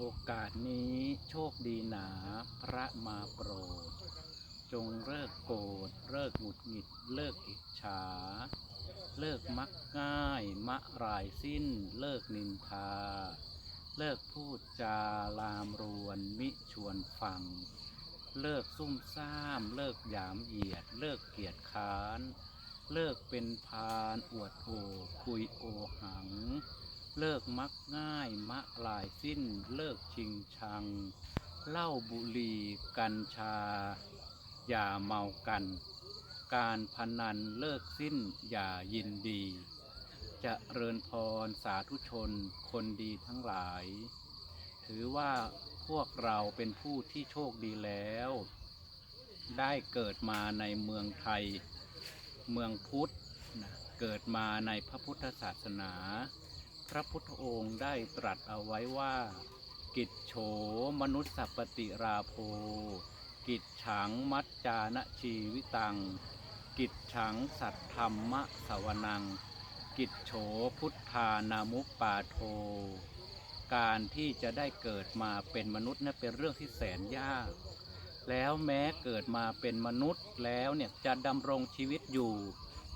โอกาสนี้โชคดีหนาพระมาโปรด จงเลิกโกรธเลิกหงุดหงิด เลิกอิจฉา เลิกมักง่ายมะรายสิ้น เลิกนินทา เลิกพูดจาลามรวนมิชวนฟัง เลิกซุ่มซ่าม เลิกหยามเหยียด เลิกเกียจค้าน เลิกเป็นพานอวดโอคุยโอหัง เลิกมักง่ายมะลายสิ้น เลิกชิงชังเหล้าบุหรี่กัญชา อย่าเมากัน การพนันเลิกสิ้นอย่ายินดี จะเริญพรสาธุชนคนดีทั้งหลาย ถือว่าพวกเราเป็นผู้ที่โชคดีแล้ว ได้เกิดมาในเมืองไทย เมืองพุทธนะเกิดมาในพระพุทธศาสนา พระพุทธองค์ได้ตรัสเอาไว้ว่า กิจโฉมนุษย์สัพปติราโภ กิจฉังมัจจานะชีวิตัง กิจฉังสัตธรรมะสวนัง กิจโฉพุทธานามุปปาโท การที่จะได้เกิดมาเป็นมนุษย์นั้นเป็นเรื่องที่แสนยาก แล้วแม้เกิดมาเป็นมนุษย์แล้วเนี่ยจะดำรงชีวิตอยู่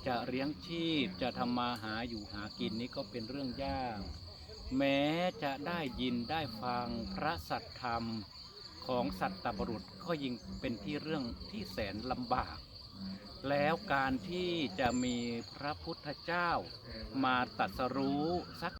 จะเลี้ยงชีพจะทำมาหาอยู่หากินนี่ก็เป็นเรื่องยาก แม้จะได้ยินได้ฟังพระสัทธรรมของสัตตบรุษก็ยิ่งเป็นที่เรื่องที่แสนลำบาก แล้วการที่จะมีพระพุทธเจ้ามาตรัสรู้สัก